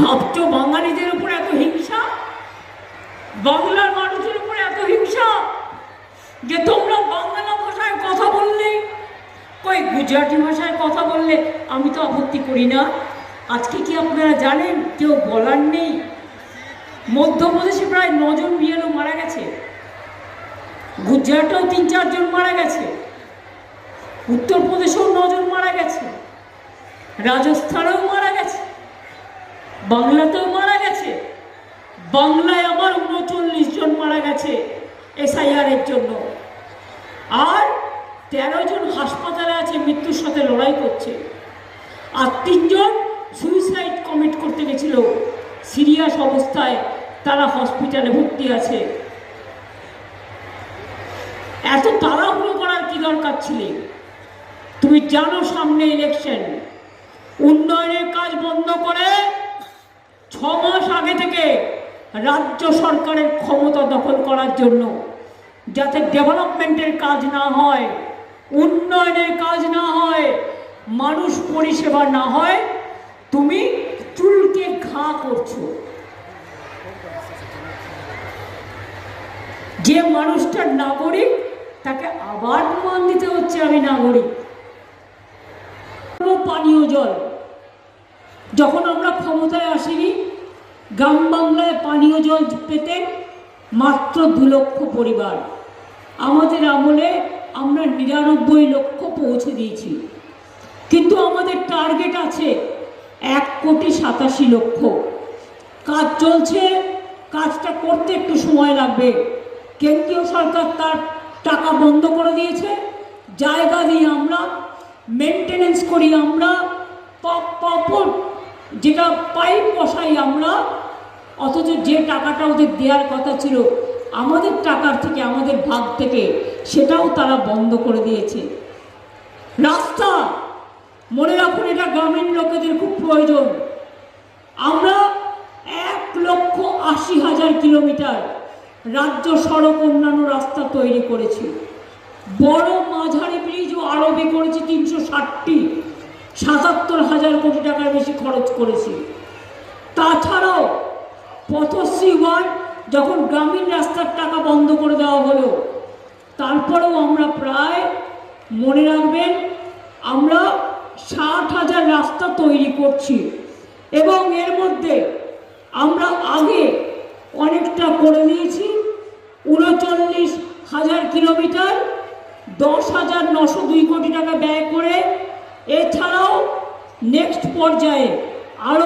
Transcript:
ভাবছ বাঙালিদের উপর এত হিংসা? বাংলার মানুষের উপর এত হিংসা? যে তোমরা বাংলা ভাষায় কথা বললে, কই গুজরাটি ভাষায় কথা বললে আমি তো আপত্তি করি না। আজকে কি আপনারা জানেন, কেউ বলার নেই? মধ্যপ্রদেশে প্রায় নজন বিএলও মারা গেছে। গুজরাটেও তিন চারজন মারা গেছে। উত্তরপ্রদেশেও নজন মারা গেছে। রাজস্থানেও বাংলাতেও মারা গেছে। বাংলায় আমার উনচল্লিশ জন মারা গেছে এসআইআর এর জন্য। আর তেরো জন হাসপাতালে আছে, মৃত্যুর সাথে লড়াই করছে। আর তিনজন সুইসাইড কমিট করতে গেছিল। সিরিয়াস অবস্থায় তারা হসপিটালে ভর্তি আছে। এত তাড়াহুড়ো করার কি দরকার ছিল? তুমি জানো সামনে ইলেকশন উন্নয়নের কাজ বন্ধ করে ছ মাস আগে থেকে রাজ্য সরকারের ক্ষমতা দখল করার জন্য যাতে ডেভেলপমেন্টের কাজ না হয়, উন্নয়নের কাজ না হয়, মানুষ পরিষেবা না হয়, তুমি চুলকে ঘা করছ। যে মানুষটার নাগরিক, তাকে আবার প্রমাণ দিতে হচ্ছে আমি নাগরিক। পানীয় জল। যখন আমরা ক্ষমতায় আসিনি, গ্রাম বাংলায় পানীয় জল পেতেন মাত্র দু লক্ষ পরিবার। আমাদের আমলে আমরা নিরানব্বই লক্ষ পৌঁছে দিয়েছি। কিন্তু আমাদের টার্গেট আছে এক কোটি সাতাশি লক্ষ। কাজ চলছে, কাজটা করতে একটু সময় লাগবে। কেন্দ্রীয় সরকার তার টাকা বন্ধ করে দিয়েছে। জায়গা দিয়ে আমরা মেনটেনেন্স করি আমরা পপর যেটা পাইপ বসাই আমরা, অথচ যে টাকাটা ওদের দেওয়ার কথা ছিল, আমাদের টাকার থেকে, আমাদের ভাগ থেকে, সেটাও তারা বন্ধ করে দিয়েছে। রাস্তা, মনে রাখুন, এটা গ্রামীণ লোকেদের খুব প্রয়োজন। আমরা এক লক্ষ আশি হাজার কিলোমিটার রাজ্য সড়ক অন্যান্য রাস্তা তৈরি করেছি। বড় মাঝারি ব্রিজও আরবে করেছি তিনশো ষাটটি। সাতাত্তর হাজার কোটি টাকার বেশি খরচ করেছি। তাছাড়াও পথশ্রী ওয়ান যখন গ্রামীণ রাস্তার টাকা বন্ধ করে দেওয়া হলো, তারপরেও আমরা প্রায় মনে রাখবেন আমরা ষাট হাজার রাস্তা তৈরি করছি এবং এর মধ্যে আমরা আগে অনেকটা করে নিয়েছি। উনচল্লিশ হাজার কিলোমিটার দশ হাজার নশো দুই কোটি টাকা ব্যয় করে এছাড়াও নেক্সট পর্যায়ে আরও